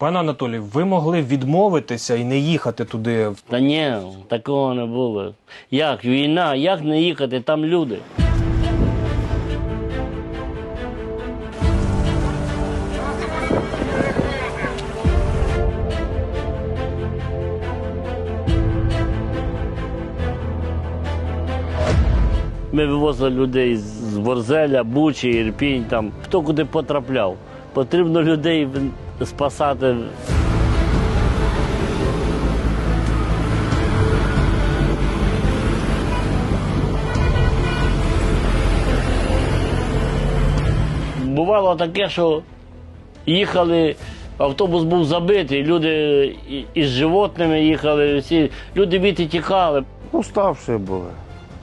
Пане Анатолій, ви могли відмовитися і не їхати туди. Та ні, такого не було. Як війна, як не їхати, там люди. Ми вивозили людей з Ворзеля, Бучі, Ірпінь, там хто куди потрапляв. Потрібно людей спасати. Бувало таке, що їхали, автобус був забитий, люди із животними їхали, всі люди від тікали. Уставшие были,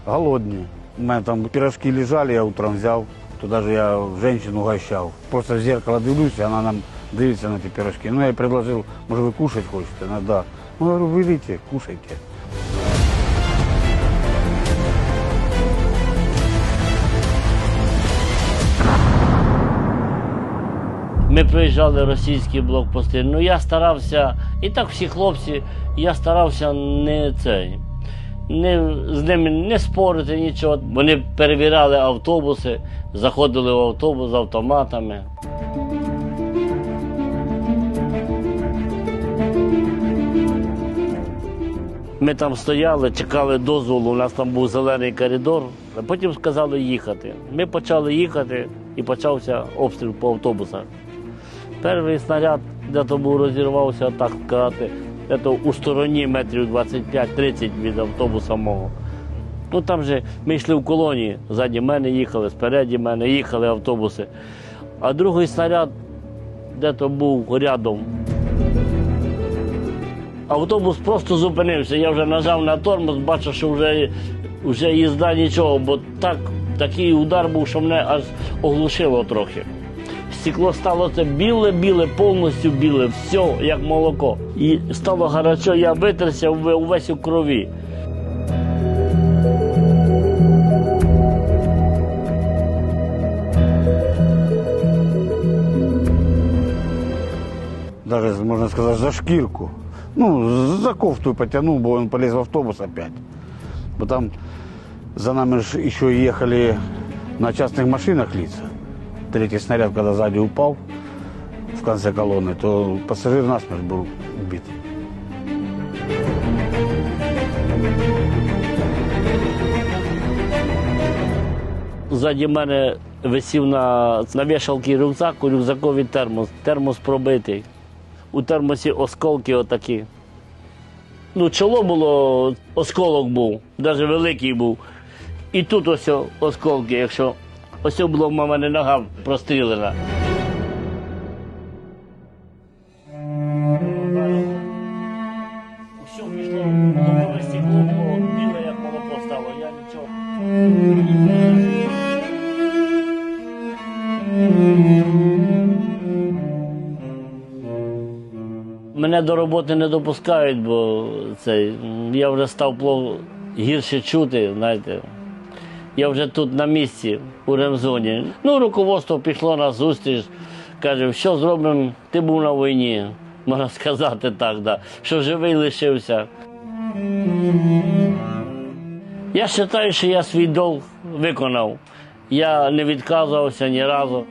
голодные. У меня там пирожки лежали, я утром взял. Туда же я женщину угощал. Просто в зеркало дивлюсь, и она нам дивится на эти пирожки. Ну, я ей предложил, может, вы кушать хочете? Она, да. Ну, я говорю, берите, кушайте. Ми проїжджали російські блокпости. Ну я старався, і так всі хлопці, я старався не цей. Не, з ними не спорити нічого. Вони перевіряли автобуси, заходили в автобус з автоматами. Ми там стояли, чекали дозволу, у нас там був зелений коридор, а потім сказали їхати. Ми почали їхати і почався обстріл по автобусах. Перший снаряд де-то був розірвався, так сказати, де-то у стороні метрів 25-30 від автобуса мого. Ну там же ми йшли в колонії, ззаді мене їхали, спереді мене їхали автобуси. А другий снаряд де-то був рядом. Автобус просто зупинився. Я вже нажав на тормоз, бачу, що вже, вже їзда нічого, бо так, такий удар був, що мене аж оглушило трохи. Стекло стало це біле-біле, повністю біле, все як молоко. І стало гарячо, я витерся увесь у крові. Даже, можно сказать, за шкирку. Ну, за кофту потянул, бы он полез в автобус опять. Бо там за нами ж еще ехали на частных машинах лица. Третий снаряд, когда сзади упал в конце колонны, то пассажир насмерть был убит. Ззаді мене висів на, на вішалці рюкзак, у рюкзакові термос. Термос пробитий. У термосі осколки отакі. Ну, чоло було, осколок був, навіть великий був. І тут ось осколки, якщо ось було, в мене нога прострілена. Мене до роботи не допускають, бо це, я вже став плов- гірше чути, знаєте. Я вже тут на місці, у ремзоні. Ну, руководство пішло на зустріч, каже, що зробимо, ти був на війні, можна сказати так, да, що живий лишився. Я вважаю, що я свій долг виконав. Я не відказувався ні разу.